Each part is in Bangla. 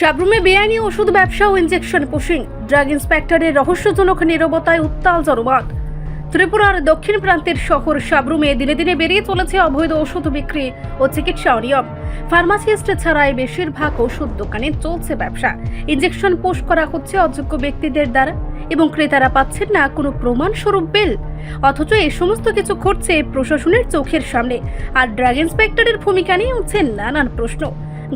সাবরুমে বেআইনি ওষুধ ব্যবসা ও ইনজেকশন পুশিং ড্রাগ ইন্সপেক্টরের রহস্যজনক নিরবতায় উত্তাল জনমত। ত্রিপুরার দক্ষিণ প্রান্তের শহর সাবরুমে দিনে দিনে বেরিয়ে চলেছে অবৈধ ওষুধ বিক্রি ও চিকিৎসা অনিয়ম। ফার্মাসিস্ট ছাড়াই বেশিরভাগ ওষুধ দোকানে চলছে ব্যবসা। ইনজেকশন পোষ করা হচ্ছে অযোগ্য ব্যক্তিদের দ্বারা এবং ক্রেতারা পাচ্ছেন না কোনো প্রমাণস্বরূপ বিল। অথচ এই সমস্ত কিছু ঘটছে প্রশাসনের চোখের সামনে। আর ড্রাগ ইন্সপেক্টরের ভূমিকা নিয়ে উঠছে নানান প্রশ্ন।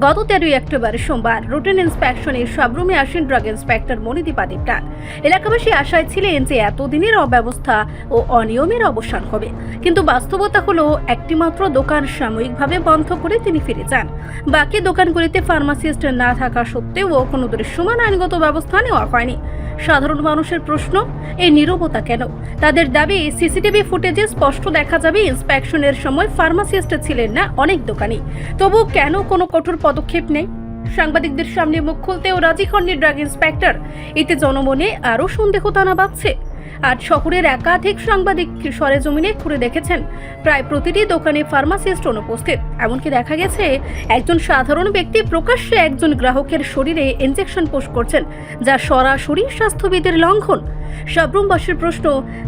গত তেরোই অক্টোবর সোমবার রুটিন ইন্সপেকশনে সাবরুমে আসেন ড্রাগ ইন্সপেক্টর মণিদীপা দেবনাথ। এলাকাবাসী আশায় ছিলেন যে এতদিনের অব্যবস্থা ও অনিয়মের অবসান হবে। কিন্তু বাস্তবতা হলো, একটিমাত্র দোকান সাময়িকভাবে বন্ধ করে তিনি ফিরে যান। বাকি দোকানগুলিতে ফার্মাসিস্ট না থাকা সত্ত্বেও কোনো দৃশ্যমান আইনগত ব্যবস্থা নেওয়া হয়নি। সাধারণ মানুষের প্রশ্ন এই নীরবতা কেন? তাদের দাবি, সিসিটিভি ফুটেজে স্পষ্ট দেখা যাবে, ইন্সপেকশনের সময় ফার্মাসিস্ট ছিলেন না অনেক দোকানি। তবু কেন কোনো কঠোর পদক্ষেপ নেই সাংবাদিকদের সামনে মুখ খুলতেও রাজি হননি ড্রাগ ইন্সপেক্টর। এতে জনমনে আরও সন্দেহ টানা বাঁধছে আজ শহরের একাধিক সাংবাদিক সরেজমিনে ঘুরে দেখেছেন। প্রায় প্রতিটি দোকানে ফার্মাসিস্ট অনুপস্থিত। এমনকি দেখা গেছে, একজন সাধারণ ব্যক্তি প্রকাশ্যে একজন গ্রাহকের শরীরে ইনজেকশন পোষ করছেন, যা সরাসরি স্বাস্থ্যবিধির লঙ্ঘন। সাবরুমবাসীর প্রশ্ন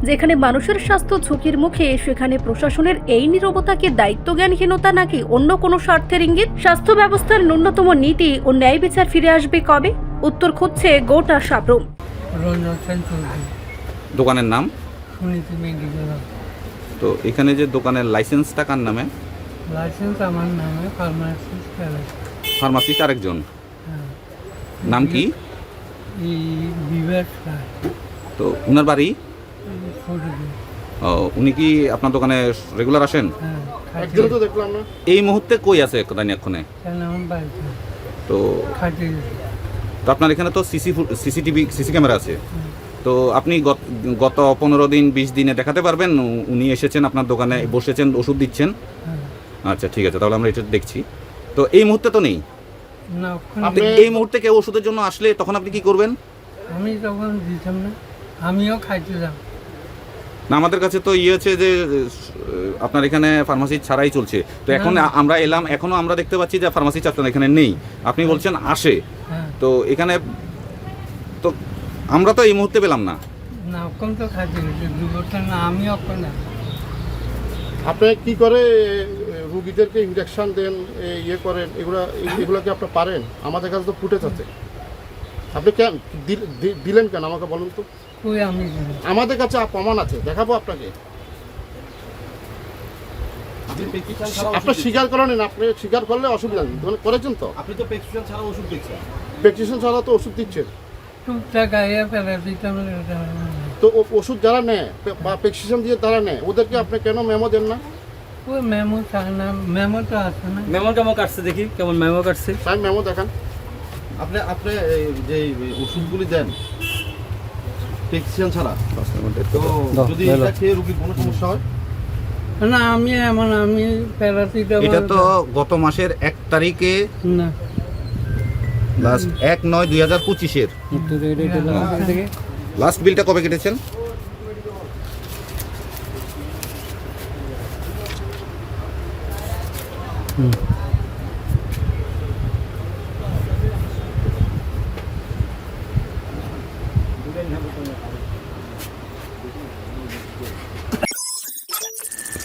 যেখানে মানুষের স্বাস্থ্য ঝুঁকির মুখে সেখানে প্রশাসনের এই নীরবতা কি দায়িত্বজ্ঞানহীনতা নাকি অন্য কোনো স্বার্থের ইঙ্গিত? স্বাস্থ্য ব্যবস্থার ন্যূনতম নীতি ও ন্যায় বিচার ফিরে আসবে কবে? উত্তর খুঁজছে গোটা সাবরুম। দোকানের নাম? তো এখানে যে দোকানের লাইসেন্সটা কার নামে? লাইসেন্স আমার নামে ফার্মাসিস্ট ফার্মাসিস্ট আরেকজন। হ্যাঁ। নাম কি? বিবেক রায়। তো উনার বাড়ি? ও, উনি কি আপনার দোকানে রেগুলার আসেন? হ্যাঁ খাটি একদিনও তো দেখলাম না। এই মুহূর্তে কই আছে কোথায় এক্ষণে? তো তো আপনার এখানে তো সিসি সিসিটিভি সিসি ক্যামেরা আছে। তো আপনি গত- গত পনেরো দিন বিশ দিনে দেখাতে পারবেন? উনি এসেছেন আপনার দোকানে বসেছেন ওষুধ দিচ্ছেন? হ্যাঁ। আচ্ছা ঠিক আছে তাহলে আমরা এটা দেখছি। তো এই মুহূর্তে তো নেই? এই মুহূর্তে কেউ ওষুধের জন্য আসলে তখন আপনি কি করবেন? আমি তখন দিতাম না। আমিও খাইছিলাম না আমাদের কাছে তো ইয়ে হচ্ছে যে আপনার এখানে ফার্মাসি ছাড়াই চলছে। তো এখন আমরা এলাম এখনও আমরা দেখতে পাচ্ছি যে ফার্মাসি আপনার এখানে নেই। আপনি বলছেন আসে। হ্যাঁ। তো এখানে তো আমরা তো এই মুহূর্তে পেলাম না। না তো বছর না আমি ওখানে আপনি কি করে রুগীদেরকে ইঞ্জেকশন দেন এ, ইয়ে করেন এগুলা এগুলা কি আপনি পারেন? আমাদের কাছে তো ফুটেজ আছে। আপনি কেন দিল- দি- দিলেন কেন? আমাকে বলুন তো। ওই আমি আমাদের কাছে প্রমাণ আছে দেখাবো আপনাকে। আপনি স্বীকার করেন আপনি স্বীকার করলে অসুবিধা নেই। মানে করেছেন তো। আপনি তো প্রেসক্রিপশন ছাড়া ওষুধ দিচ্ছেন। প্রেসক্রিপশন ছাড়া তো ওষুধ দিচ্ছেন। তো ও- ওষুধ যারা নেয় বা প্রেসক্রিপশন দিয়ে তারা নেয় ওদেরকে আপনি কেন মেমো দেন না? ওই মেমো চায় না মেমো তো আছে না। মেমো কেমন কাটছে দেখি কেমন মেমো কাটছে? তাই মেমো দেখান। আপনি আপনি এই যে ওষুধগুলি দেন প্রেসক্রিপশন ছাড়া তো যদি এটা খেয়ে রোগীর কোনো সমস্যা হয়? না আমি এমন আমি প্যারাসিটামল এটা তো গত মাসের এক তারিখে না। লাস্ট এক নয় দুই হাজার পঁচিশের। লাস্ট বিলটা কবে কেটেছেন?